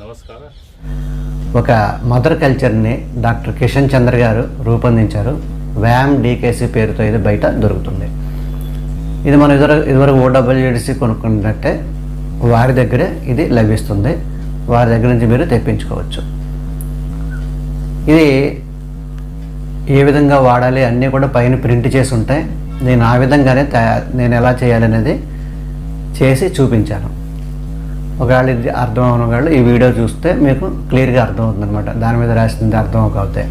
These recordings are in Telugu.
నమస్కారం. ఒక మదర్ కల్చర్ని డాక్టర్ కిషన్ చంద్ర గారు రూపొందించారు. వ్యామ్ డీకేసీ పేరుతో ఇది బయట దొరుకుతుంది. ఇది మనం ఇదివరకు ఇదివరకు ఓడబ్ల్యూడిసి కొనుక్కున్నట్టే వారి దగ్గరే ఇది లభిస్తుంది. వారి దగ్గర నుంచి మీరు తెప్పించుకోవచ్చు. ఇది ఏ విధంగా వాడాలి అన్నీ కూడా పైన ప్రింట్ చేసి ఉంటాయి నేను ఆ విధంగానే తయారు నేను ఎలా చేయాలనేది చేసి చూపించాను. ఒకవేళ ఇది అర్థం అవని వాళ్ళు ఈ వీడియో చూస్తే మీకు క్లియర్గా అర్థమవుతుంది అనమాట దాని మీద రాసింది అర్థం కాకపోతే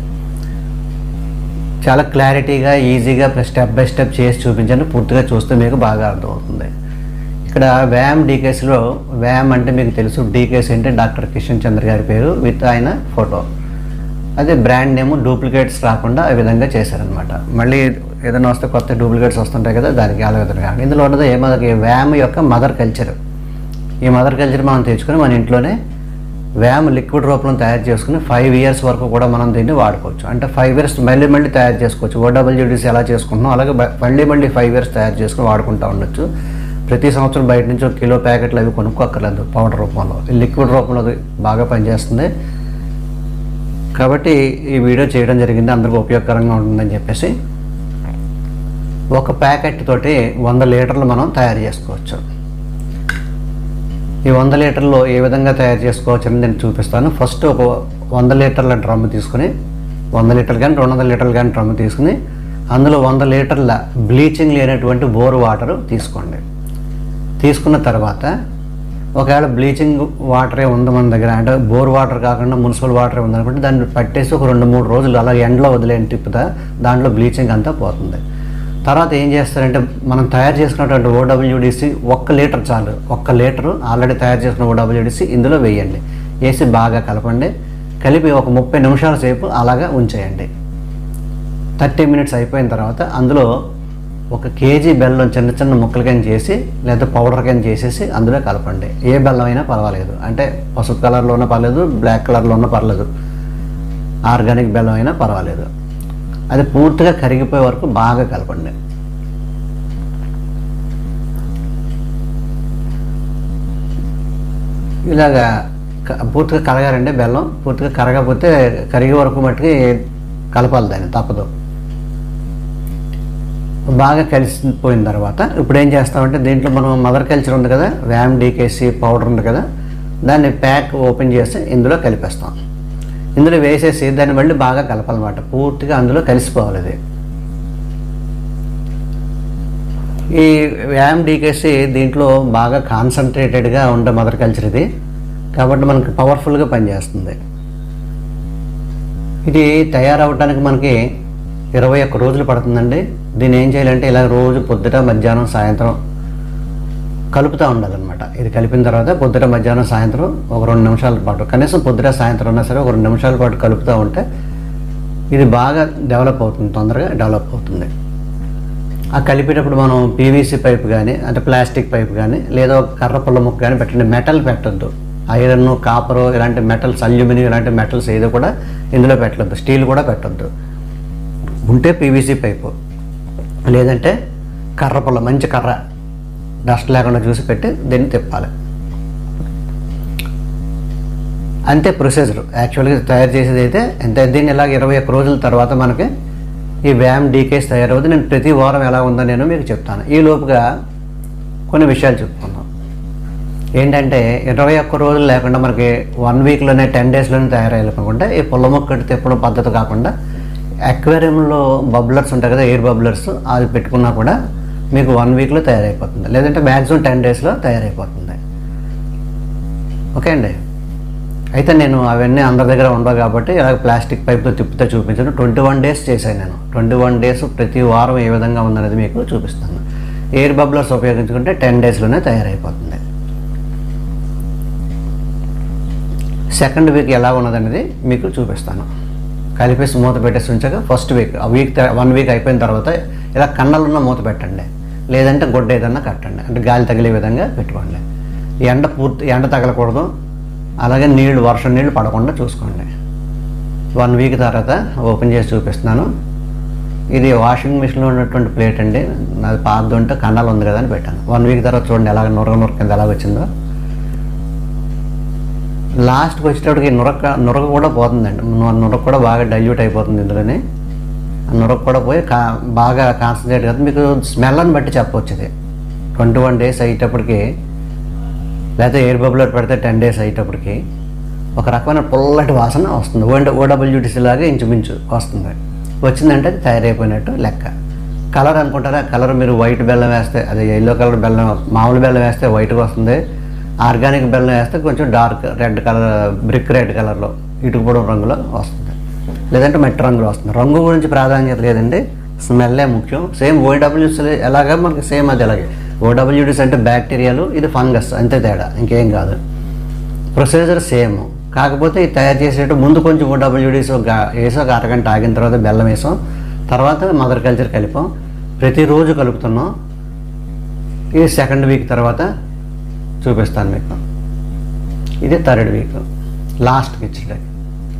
చాలా క్లారిటీగా ఈజీగా స్టెప్ బై స్టెప్ చేసి చూపించాను. పూర్తిగా చూస్తే మీకు బాగా అర్థమవుతుంది ఇక్కడ వ్యాయామ్ డీకేస్లో వ్యాయామ్ అంటే మీకు తెలుసు. డీకేస్ అంటే డాక్టర్ కిషన్ చంద్ర గారి పేరు విత్ ఆయన ఫోటో. అదే బ్రాండ్ నేమ్ డూప్లికేట్స్ రాకుండా ఆ విధంగా చేశారనమాట మళ్ళీ ఏదైనా వస్తే కొత్త డూప్లికేట్స్ వస్తుంటాయి కదా దానికి ఆలోచన విధంగా ఇందులో ఉన్నది ఏమో వ్యాయామ్ యొక్క మదర్ కల్చర్. ఈ మదర్ కల్చర్ మనం తెచ్చుకొని మన ఇంట్లోనే వ్యామ్ లిక్విడ్ రూపంలో తయారు చేసుకుని ఫైవ్ ఇయర్స్ వరకు కూడా మనం దీన్ని వాడుకోవచ్చు. అంటే ఫైవ్ ఇయర్స్ మళ్ళీ మళ్ళీ తయారు చేసుకోవచ్చు. ఓడబ్ల్యూడిసి ఎలా చేసుకుంటున్నాం అలాగే మళ్ళీ మళ్ళీ ఫైవ్ ఇయర్స్ తయారు చేసుకుని వాడుకుంటూ ఉండొచ్చు. ప్రతి సంవత్సరం బయట నుంచి ఒక కిలో ప్యాకెట్లు అవి కొనుక్కోక్కర్లేదు పౌడర్ రూపంలో. లిక్విడ్ రూపంలో బాగా పనిచేస్తుంది. కాబట్టి ఈ వీడియో చేయడం జరిగింది. అందరికీ ఉపయోగకరంగా ఉంటుందని చెప్పేసి ఒక ప్యాకెట్ తోటి వంద లీటర్లు మనం తయారు చేసుకోవచ్చు. ఈ వంద లీటర్లు ఏ విధంగా తయారు చేసుకోవచ్చు అని నేను చూపిస్తాను. ఫస్ట్ ఒక వంద లీటర్ల డ్రమ్ తీసుకుని వంద లీటర్లు కానీ రెండు వందల లీటర్లు కానీ డ్రమ్ తీసుకుని అందులో వంద లీటర్ల బ్లీచింగ్ లేనటువంటి బోర్ వాటర్ తీసుకోండి. తీసుకున్న తర్వాత ఒకవేళ బ్లీచింగ్ వాటరే ఉంది మన దగ్గర అంటే బోర్ వాటర్ కాకుండా మున్సిపల్ వాటరే ఉందనుకుంటే దాన్ని పట్టేసి ఒక రెండు మూడు రోజులు అలా ఎండలో వదిలేని తిప్పుతా దాంట్లో బ్లీచింగ్ అంతా పోతుంది. తర్వాత ఏం చేస్తారంటే మనం తయారు చేసుకున్నటువంటి ఓడబ్ల్యూడిసి ఒక్క లీటర్ చాలు. ఒక్క లీటరు ఆల్రెడీ తయారు చేసుకున్న ఓడబ్ల్యూడిసి ఇందులో వేయండి. వేసి బాగా కలపండి. కలిపి ఒక ముప్పై నిమిషాల సేపు అలాగా ఉంచేయండి. థర్టీ మినిట్స్ అయిపోయిన తర్వాత అందులో ఒక కేజీ బెల్లం చిన్న చిన్న ముక్కలు కానీ చేసి లేదా పౌడర్ కానీ చేసేసి అందులో కలపండి. ఏ బెల్లం అయినా పర్వాలేదు. అంటే పసుపు కలర్లో ఉన్న పర్లేదు బ్లాక్ కలర్లో ఉన్న పర్లేదు. ఆర్గానిక్ బెల్లం అయినా పర్వాలేదు. అది పూర్తిగా కరిగిపోయే వరకు బాగా కలపండి. ఇలాగా క- పూర్తిగా కరగాలండి బెల్లం. పూర్తిగా కరగకపోతే కరిగే వరకు మట్టుకి కలపాలి దాన్ని తప్పదు. బాగా కలిసిపోయిన తర్వాత ఇప్పుడు ఏం చేస్తామంటే దీంట్లో మనం మదర్ కల్చర్ ఉంది కదా వ్యామ్ డీకేసీ పౌడర్ ఉంది కదా దాన్ని ప్యాక్ ఓపెన్ చేసి ఇందులో కలిపేస్తాం. ఇందులో వేసేసి దాన్ని మళ్ళీ బాగా కలపాలన్నమాట. పూర్తిగా అందులో కలిసిపోవాలి అది. ఈ వ్యాయామ్ డీకేసి దీంట్లో బాగా కాన్సన్ట్రేటెడ్గా ఉండే మదర్ కల్చర్ ఇది. కాబట్టి మనకి పవర్ఫుల్గా పనిచేస్తుంది. ఇది తయారవడానికి మనకి ఇరవై ఒక్క రోజులు పడుతుందండి. దీన్ని ఏం చేయాలంటే ఇలా రోజు పొద్దుట మధ్యాహ్నం సాయంత్రం కలుపుతూ ఉండాలన్నమాట ఇది కలిపిన తర్వాత పొద్దుట మధ్యాహ్నం సాయంత్రం ఒక రెండు నిమిషాల పాటు కనీసం పొద్దుట సాయంత్రం ఉన్నా సరే ఒక రెండు నిమిషాల పాటు కలుపుతూ ఉంటే ఇది బాగా డెవలప్ అవుతుంది తొందరగా డెవలప్ అవుతుంది. ఆ కలిపేటప్పుడు మనం పీవీసీ పైప్ కానీ అంటే ప్లాస్టిక్ పైప్ కానీ లేదా ఒక కర్ర పుల్ల ముక్క కానీ పెట్టండి. మెటల్ పెట్టద్దు. ఐరన్ కాపరు ఇలాంటి మెటల్స్ అల్యూమినియం ఇలాంటి మెటల్స్ ఏదో కూడా ఇందులో పెట్టద్దు. స్టీల్ కూడా పెట్టద్దు. ఉంటే పీవీసీ పైపు. లేదంటే కర్ర పుల్ల మంచి కర్ర. డస్ట్ లేకుండా చూసి పెట్టి దీన్ని తిప్పాలి. అంతే ప్రొసీజర్ యాక్చువల్గా తయారు చేసేది అయితే ఎంత? దీన్ని ఇలాగ ఇరవై ఒక్క రోజుల తర్వాత మనకి ఈ వ్యామ్ డీకేస్ తయారవుతుంది. నేను ప్రతి వారం ఎలా ఉందో నేను మీకు చెప్తాను. ఈ లోపుగా కొన్ని విషయాలు చెప్పుకుందాం. ఏంటంటే ఇరవై ఒక్క రోజులు లేకుండా మనకి వన్ వీక్లోనే టెన్ డేస్లోనే తయారయ్యాలనుకుంటే ఈ పుల్ల మొక్కటి తిప్పడం పద్ధతి కాకుండా అక్వేరియంలో బబ్లర్స్ ఉంటాయి కదా ఎయిర్ బబ్లర్స్ అది పెట్టుకున్నా కూడా మీకు వన్ వీక్లో తయారైపోతుంది. లేదంటే మ్యాక్సిమం టెన్ డేస్లో తయారైపోతుంది. ఓకే అండి? అయితే నేను అవన్నీ అందరి దగ్గర ఉండవు కాబట్టి ఇలా ప్లాస్టిక్ పైప్తో తిప్పుతూ చూపించాను. ట్వంటీ వన్ డేస్ చేశాను నేను. ట్వంటీ వన్ డేస్ ప్రతి వారం ఏ విధంగా ఉందనేది మీకు చూపిస్తాను. ఎయిర్ బబ్లర్స్ ఉపయోగించుకుంటే టెన్ డేస్లోనే తయారైపోతుంది. సెకండ్ వీక్ ఎలా ఉన్నదనేది మీకు చూపిస్తాను. కలిపేసి మూత పెట్టేసి ఉంచాక ఫస్ట్ వీక్ ఆ వీక్ వన్ వీక్ అయిపోయిన తర్వాత ఇలా కన్నలున్న మూత పెట్టండి. లేదంటే గుడ్డ ఏదన్నా కట్టండి. అంటే గాలి తగిలే విధంగా పెట్టుకోండి. ఎండ పూర్తి ఎండ తగలకూడదు. అలాగే నీళ్ళు వర్షం నీళ్ళు పడకుండా చూసుకోండి. వన్ వీక్ తర్వాత ఓపెన్ చేసి చూపిస్తున్నాను. ఇది వాషింగ్ మిషన్లో ఉన్నటువంటి ప్లేట్ అండి. నాది పాతది ఉంటే కన్నాలు ఉంది కదా అని పెట్టాను. వన్ వీక్ తర్వాత చూడండి ఎలాగ నురగ నురకింది కింద ఎలా వచ్చిందో. లాస్ట్కి వచ్చేటప్పటికి నురక నురగ కూడా పోతుందండి. ను- నురక కూడా బాగా డైల్యూట్ అయిపోతుంది ఇందులోనే. ఆ నురక కూడా పోయి కా బాగా కాన్సన్ట్రేట్ కదా మీకు స్మెల్ని బట్టి చెప్పవచ్చు ఇది. ట్వంటీ వన్ డేస్ అయ్యేటప్పటికి లేకపోతే ఎయిర్ బబుల్ పెడితే టెన్ డేస్ అయ్యేటప్పటికి ఒక రకమైన పుల్లటి వాసన వస్తుంది. ఓ ఓడబ్ల్యూటీసీ లాగా ఇంచుమించు వస్తుంది. వచ్చిందంటే అది తయారైపోయినట్టు లెక్క. కలర్ అనుకుంటారా? కలర్ మీరు వైట్ బెల్లం వేస్తే అదే ఎల్లో కలర్ బెల్లం మామూలు బెల్లం వేస్తే వైట్గా వస్తుంది. ఆర్గానిక్ బెల్లం వేస్తే కొంచెం dark red colour brick red కలర్లో ఇటుకుపొడం రంగులో వస్తుంది. లేదంటే మట్టి రంగులో వస్తుంది. రంగు గురించి ప్రాధాన్యత లేదండి. స్మెల్లే ముఖ్యం. సేమ్ ఓడబ్ల్యూస్ ఎలాగా మనకి సేమ్ అది అలాగే. ఓడబ్ల్యూడీస్ అంటే బ్యాక్టీరియాలు ఇది ఫంగస్ అంతే తేడా ఇంకేం కాదు. Procedure same. కాకపోతే ఇది తయారు చేసేటప్పుడు ముందు కొంచెం ఓడబ్ల్యూడీస్ వేసి ఒక అరగంట ఆగిన తర్వాత బెల్లం వేసాం. తర్వాత మదర్ కల్చర్ కలిపాం. ప్రతిరోజు కలుపుతున్నాం. ఇది సెకండ్ వీక్ తర్వాత చూపిస్తాను మీకు. ఇది థర్డ్ వీక్. లాస్ట్కి ఇచ్చేటప్పుడు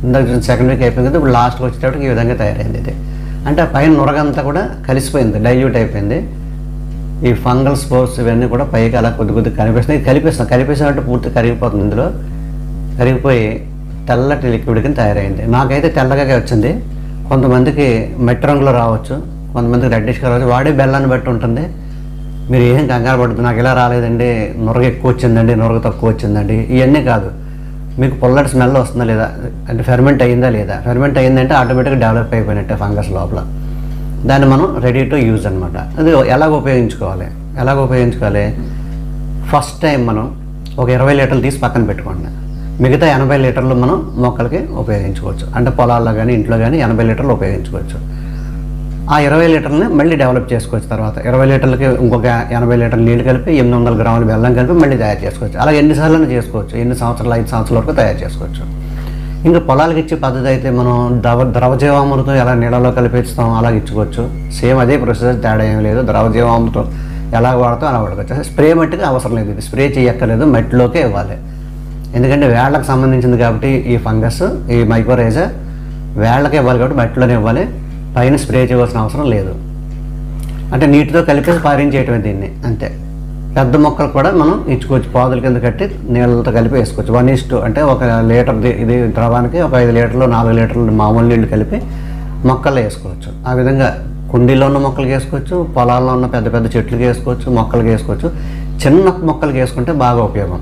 ఇందాక సెకండ్ వీక్ అయిపోయింది కదా ఇప్పుడు లాస్ట్కి వచ్చేటప్పటికి ఈ విధంగా తయారైంది ఇది. అంటే ఆ పైన నురగంతా కూడా కలిసిపోయింది డైల్యూట్ అయిపోయింది. ఈ ఫంగల్ స్పోర్ట్స్ ఇవన్నీ కూడా పైకి అలా కొద్ది కొద్ది కనిపిస్తున్నాయి. కలిపిస్తాం కలిపేసినట్టు పూర్తి కరిగిపోతుంది ఇందులో. కరిగిపోయి తెల్లటి లిక్విడ్ కింద తయారైంది. నాకైతే తెల్లగా వచ్చింది. కొంతమందికి మెట్ రంగులో రావచ్చు. కొంతమందికి రెడ్డిష్గా రావచ్చు. వాడే బెల్లాన్ని బట్టి ఉంటుంది. మీరు ఏం కంగారు పడుతుంది నాకు ఇలా రాలేదండి. నురగ ఎక్కువ వచ్చిందండి. నురగ తక్కువ వచ్చిందండి. ఇవన్నీ కాదు. మీకు పొల్లటి స్మెల్ వస్తుందా లేదా? అంటే ఫెర్మెంట్ అయ్యిందా లేదా? ఫెర్మెంట్ అయ్యిందంటే ఆటోమేటిక్గా డెవలప్ అయిపోయినట్టే ఫంగస్ లోపల. దాన్ని మనం రెడీ టు యూజ్ అనమాట అది ఎలాగ ఉపయోగించుకోవాలి? ఎలాగ ఉపయోగించుకోవాలి? ఫస్ట్ టైం మనం ఒక ఇరవై లీటర్లు తీసి పక్కన పెట్టుకోండి. మిగతా ఎనభై లీటర్లు మనం మొక్కలకి ఉపయోగించుకోవచ్చు. అంటే పొలాల్లో కానీ ఇంట్లో కానీ ఎనభై లీటర్లు ఉపయోగించుకోవచ్చు. ఆ ఇరవై లీటర్ని మళ్ళీ డెవలప్ చేసుకోవచ్చు తర్వాత. ఇరవై లీటర్లకి ఇంకొక ఎనభై లీటర్లు నీళ్ళు కలిపి ఎనిమిది వందల గ్రాముల బెల్లం కలిపి మళ్ళీ తయారు చేసుకోవచ్చు. అలా ఎన్నిసార్లు చేసుకోవచ్చు. ఎన్ని సంవత్సరాలు ఐదు సంవత్సరాల వరకు తయారు చేసుకోవచ్చు. ఇంకా పొలాలకు ఇచ్చే పద్ధతి అయితే మనం ద్రవ ద్రవజీవామృతం ఎలా నీళ్ళలో కలిపిస్తాం అలా ఇచ్చుకోవచ్చు. సేమ్ అదే ప్రొసెస్ తేడా ఏం లేదు. ద్రవజీవామృతం ఎలా వాడతాం అలా వాడుకోవచ్చు. స్ప్రే మట్టికి అవసరం లేదు. ఇది స్ప్రే చేయక్కర్లేదు మట్టిలోకే ఇవ్వాలి. ఎందుకంటే వేళ్ళకు సంబంధించింది కాబట్టి ఈ ఫంగస్ ఈ మైక్రోరైజా వేళ్ళకే ఇవ్వాలి కాబట్టి మట్టిలోనే ఇవ్వాలి. పైన స్ప్రే చేయవలసిన అవసరం లేదు. అంటే నీటితో కలిపేసి పారించేయటమే దీన్ని అంతే. పెద్ద మొక్కలు కూడా మనం ఇచ్చుకోవచ్చు. పాదుల కింద కట్టి నీళ్ళతో కలిపి వేసుకోవచ్చు. వన్ ఇస్ అంటే ఒక లీటర్ ఇది ద్రవానికి ఒక ఐదు లీటర్లు నాలుగు లీటర్లు మామూలు నీళ్ళు కలిపి మొక్కల్లో వేసుకోవచ్చు. ఆ విధంగా కుండీలో ఉన్న మొక్కలకి వేసుకోవచ్చు పొలాల్లో ఉన్న పెద్ద పెద్ద చెట్లకి వేసుకోవచ్చు మొక్కలకి వేసుకోవచ్చు. చిన్న మొక్కలకి వేసుకుంటే బాగా ఉపయోగం.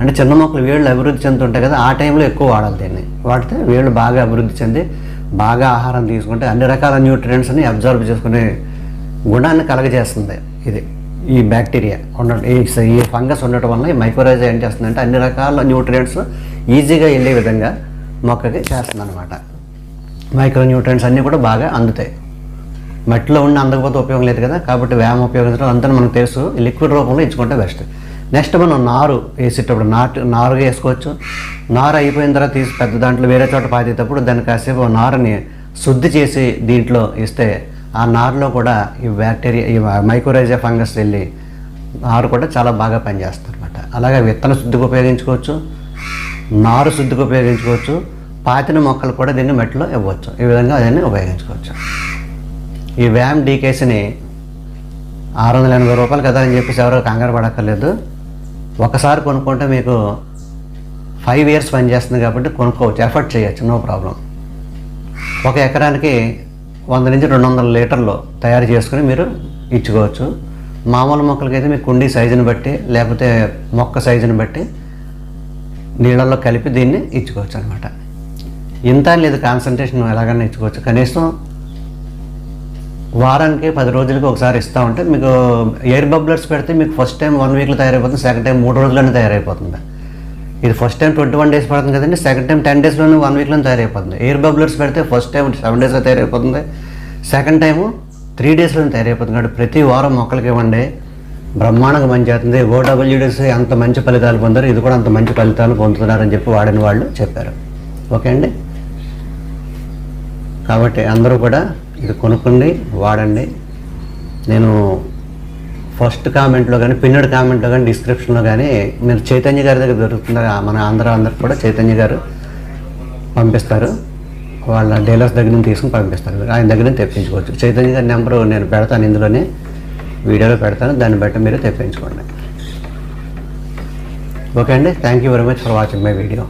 అంటే చిన్న మొక్కలు వేళ్ళు అభివృద్ధి చెందుతుంటాయి కదా ఆ టైంలో ఎక్కువ వాడాలి దీన్ని. వాడితే వేళ్ళు బాగా అభివృద్ధి చెంది బాగా ఆహారం తీసుకుంటే అన్ని రకాల న్యూట్రియంట్స్ని అబ్జర్వ్ చేసుకునే గుణాన్ని కలగజేస్తుంది ఇది ఈ బ్యాక్టీరియా. ఉండటం ఈ ఈ ఫంగస్ ఉండటం వల్ల ఈ మైక్రోరైజ్ ఏం చేస్తుందంటే అన్ని రకాల న్యూట్రియంట్స్ ఈజీగా వెళ్ళే విధంగా మొక్కకి చేస్తుంది అనమాట మైక్రో న్యూట్రియంట్స్ అన్నీ కూడా బాగా అందుతాయి. మట్టిలో ఉండి అందకపోతే ఉపయోగం లేదు కదా కాబట్టి వ్యాయామం ఉపయోగించడం అంతా మనకు తెలుసు. లిక్విడ్ రూపంలో ఇచ్చుకుంటే బెస్ట్. నెక్స్ట్ మనం నారు వేసేటప్పుడు నాటు నారుగా వేసుకోవచ్చు. నారు అయిపోయిన తర్వాత తీసి పెద్ద దాంట్లో వేరే చోట పాతేటప్పుడు దాన్ని కాసేపు నారుని శుద్ధి చేసి దీంట్లో ఇస్తే ఆ నారులో కూడా ఈ బ్యాక్టీరియా ఈ మైక్రోరైజా ఫంగస్ వెళ్ళి నారు కూడా చాలా బాగా పనిచేస్తుంది అనమాట అలాగే విత్తన శుద్ధికి ఉపయోగించుకోవచ్చు నారు శుద్ధికి ఉపయోగించుకోవచ్చు పాతిన మొక్కలు కూడా దీన్ని మెట్లో ఇవ్వచ్చు. ఈ విధంగా దాన్ని ఉపయోగించుకోవచ్చు. ఈ వ్యామ్ డీకేసీని ఆరు వందల ఎనభై రూపాయలు కదా అని చెప్పేసి ఎవరో కంగారు పడక్కర్లేదు. ఒకసారి కొనుక్కుంటే మీకు ఫైవ్ ఇయర్స్ పనిచేస్తుంది కాబట్టి కొనుక్కోవచ్చు. ఎఫర్ట్ చేయొచ్చు నో ప్రాబ్లం ఒక ఎకరానికి వంద నుంచి రెండు వందల లీటర్లు తయారు చేసుకుని మీరు ఇచ్చుకోవచ్చు. మామూలు మొక్కలకైతే మీ కుండీ సైజుని బట్టి లేకపోతే మొక్క సైజుని బట్టి నీళ్ళల్లో కలిపి దీన్ని ఇచ్చుకోవచ్చు అనమాట ఇంత లేదు కాన్సన్ట్రేషన్ ఎలాగైనా ఇచ్చుకోవచ్చు. కనీసం వారానికి పది రోజులకి ఒకసారి ఇస్తా ఉంటే మీకు ఎయిర్ బబ్లర్స్ పెడితే మీకు ఫస్ట్ టైం వన్ వీక్లో తయారైపోతుంది సెకండ్ టైం మూడు రోజుల్లోనే తయారైపోతుంది. ఇది first time twenty one days పడుతుంది కదండి సెకండ్ టైం టెన్ డేస్లోనే వన్ వీక్లోనే తయారైపోతుంది. ఎయిర్ బబ్లర్స్ పెడితే ఫస్ట్ టైం సెవెన్ డేస్లో తయారైపోతుంది సెకండ్ టైము త్రీ డేస్లోనే తయారైపోతుంది. కాబట్టి ప్రతి వారం మొక్కలకి ఇవ్వండి బ్రహ్మాండంగా మంచి అవుతుంది ఓడబ్ల్యూడీస్ అంత మంచి ఫలితాలు పొందారు ఇది కూడా అంత మంచి ఫలితాలు పొందుతున్నారని చెప్పి వాడిన వాళ్ళు చెప్పారు. ఓకే అండి? కాబట్టి అందరూ కూడా ఇది కొనుక్కోండి వాడండి. నేను ఫస్ట్ కామెంట్లో కానీ పిన్నడ్ కామెంట్లో కానీ డిస్క్రిప్షన్లో కానీ మీరు చైతన్య గారి దగ్గర దొరుకుతుంది మన ఆంధ్ర అందరికి కూడా చైతన్య గారు పంపిస్తారు. వాళ్ళ డీలర్స్ దగ్గర నుంచి తీసుకుని పంపిస్తారు. ఆయన దగ్గర నుంచి తెప్పించుకోవచ్చు. చైతన్య గారి నెంబరు నేను పెడతాను ఇందులోనే వీడియోలో పెడతాను. దాన్ని బట్టి మీరు తెప్పించుకోండి. ఓకే అండి. Thank you very much for watching my video